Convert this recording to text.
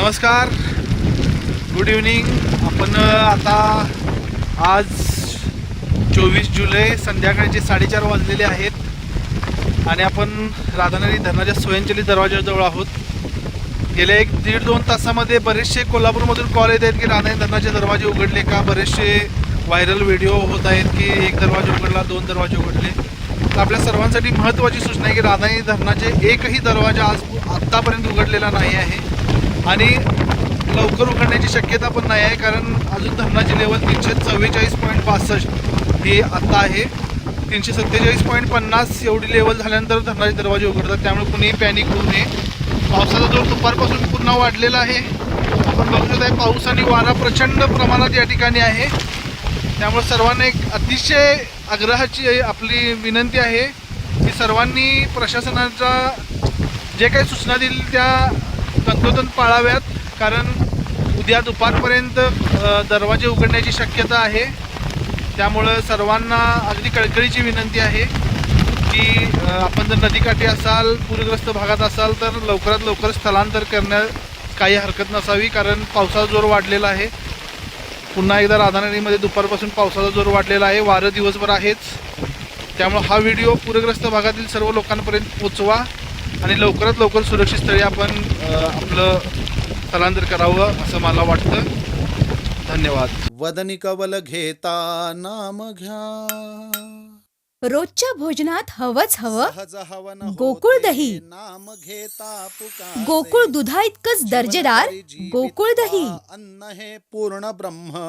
नमस्कार. Good evening आपण आता आज चोवीस जुलै संध्याकाळचे साडेचार वाजलेले आहेत आणि आपण राधानगरी धरणाच्या स्वयंचलित दरवाजाजवळ आहोत. गेल्या एक दीड दोन तासामध्ये बरेचसे कोल्हापूरमधून कॉल येत आहेत की राधानगरी धरणाचे दरवाजे उघडले का? बरेचसे व्हायरल व्हिडिओ होत आहेत की एक दरवाजा उघडला दोन दरवाजे उघडले. तर आपल्या सर्वांसाठी महत्त्वाची सूचना आहे की राधानगरी धरणाचे एकही दरवाजा आज आत्तापर्यंत उघडलेला नाही आहे. आणि लवकर उघडण्याची शक्यता पण नाही आहे कारण अजून धरणाची लेवल तीनशे चव्वेचाळीस पॉईंट पासष्ट ही आत्ता आहे. तीनशे सत्तेचाळीस पॉईंट पन्नास एवढी लेवल झाल्यानंतर धरणाचे दरवाजे उघडतात. त्यामुळे कुणीही पॅनिक होऊ नये. पावसाचा जोर दुपारपासून पुन्हा वाढलेला आहे. आपण बघू शकत आहे पाऊस आणि वारा प्रचंड प्रमाणात या ठिकाणी आहे. त्यामुळे सर्वांना एक अतिशय आग्रहाची आपली विनंती आहे की सर्वांनी प्रशासनाच्या जे काही सूचना दिली त्या तंतोतंत पाळाव्यात कारण उद्या दुपारपर्यंत दरवाजे उघडण्याची शक्यता आहे. त्यामुळं सर्वांना अगदी कळकळीची विनंती आहे की आपण जर नदीकाठी असाल पूरग्रस्त भागात असाल तर लवकरात लवकर स्थलांतर करण्यास काही हरकत नसावी कारण पावसाचा जोर वाढलेला आहे. पुन्हा एकदा राधानगरीमध्ये दुपारपासून पावसाचा जोर वाढलेला आहे. वारं दिवसभर आहेच. त्यामुळं हा व्हिडिओ पूरग्रस्त भागातील सर्व लोकांपर्यंत पोचवा. आणि लवकरात लवकर सुरक्षित स्थळी आपण आपलं स्थलांतर करावं असं मला वाटतं. धन्यवाद. वदनी कवल घेता नाम घ्या. रोजच्या भोजनात हवंच हवं. गोकुळ दही. नाम घेता पुकारे. गोकुळ दुधा इतकंच दर्जेदार. गोकुळ दही. अन्न हे पूर्ण ब्रह्म.